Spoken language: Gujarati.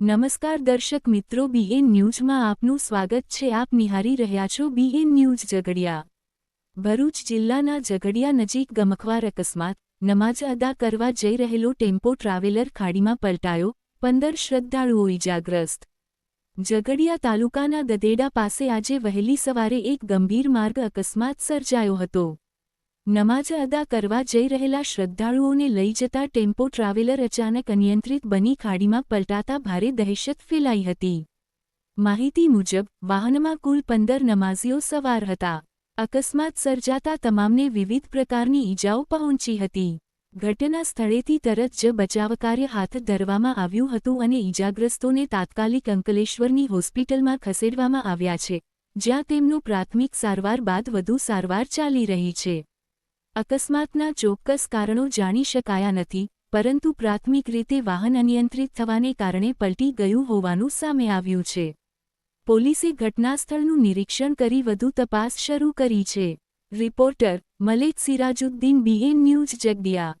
નમસ્કાર દર્શક મિત્રો બીએન ન્યૂઝમાં આપનું સ્વાગત છે. આપ નિહારી રહ્યા છો બીએન ન્યૂઝ ઝઘડિયા. ભરૂચ જિલ્લાના ઝઘડિયા નજીક ગમખવાર અકસ્માત. નમાજ અદા કરવા જઈ રહેલો ટેમ્પો ટ્રાવેલર ખાડીમાં પલટાયો. પંદર શ્રદ્ધાળુઓ ઇજાગ્રસ્ત ઝઘડિયા તાલુકાના દદેડા પાસે આજે વહેલી સવારે એક ગંભીર માર્ગ અકસ્માત સર્જાયો હતો. નમાજ અદા કરવા જઈ રહેલા શ્રદ્ધાળુઓને લઈ જતા ટેમ્પો ટ્રાવેલર અચાનક અનિયંત્રિત બની ખાડીમાં પલટાતા ભારે દહેશત ફેલાઈ હતી. માહિતી મુજબ, વાહનમાં કુલ પંદર નમાઝીઓ સવાર હતા. અકસ્માત સર્જાતા તમામને વિવિધ પ્રકારની ઈજાઓ પહોંચી હતી. ઘટના સ્થળેથી તરત જ બચાવકાર્ય હાથ ધરવામાં આવ્યું હતું અને ઈજાગ્રસ્તોને તાત્કાલિક અંકલેશ્વરની હોસ્પિટલમાં ખસેડવામાં આવ્યા છે, જ્યાં તેમનું પ્રાથમિક સારવાર બાદ વધુ સારવાર ચાલી રહી છે. અકસ્માતના ચોક્કસ કારણો જાણી શકાયા નથી, પરંતુ પ્રાથમિક રીતે વાહન અનિયંત્રિત થવાને કારણે પલટી ગયું હોવાનું સામે આવ્યું છે. પોલીસે ઘટનાસ્થળનું નિરીક્ષણ કરી વધુ તપાસ શરૂ કરી છે. Reporter Malek Sirajuddin, B N news Jagadia